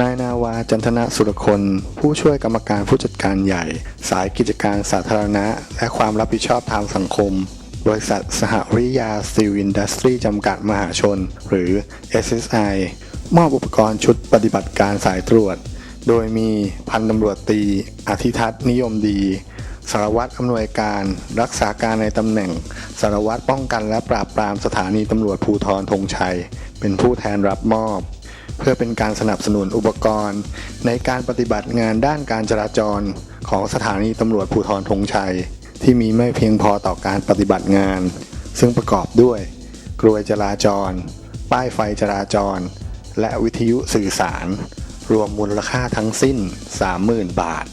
นายนาวาจันทนะสุรคน ผู้ช่วยกรรมการผู้จัดการใหญ่ สายกิจการสาธารณะ และความรับผิดชอบทางสังคม บริษัทสหวิยาสตีลอินดัสทรีจำกัดมหาชน หรือ SSI มอบอุปกรณ์ชุดปฏิบัติการสายตรวจ โดยมีพันตำรวจตรีอธิทัศน์นิยมดีสารวัตรอำนวยการรักษาการในตำแหน่ง สารวัตรป้องกันและปราบปรามสถานีตำรวจภูธรธงชัย เป็นผู้แทนรับมอบ เพื่อเป็นการสนับสนุนอุปกรณ์ ในการปฏิบัติงานด้านการจราจรของสถานีตำรวจภูธรธงชัย ที่มีไม่เพียงพอต่อการปฏิบัติงาน ซึ่งประกอบด้วย กลวยจราจร ป้ายไฟจราจร และวิทยุสื่อสาร รวมมูลค่าทั้งสิ้น 30,000 บาท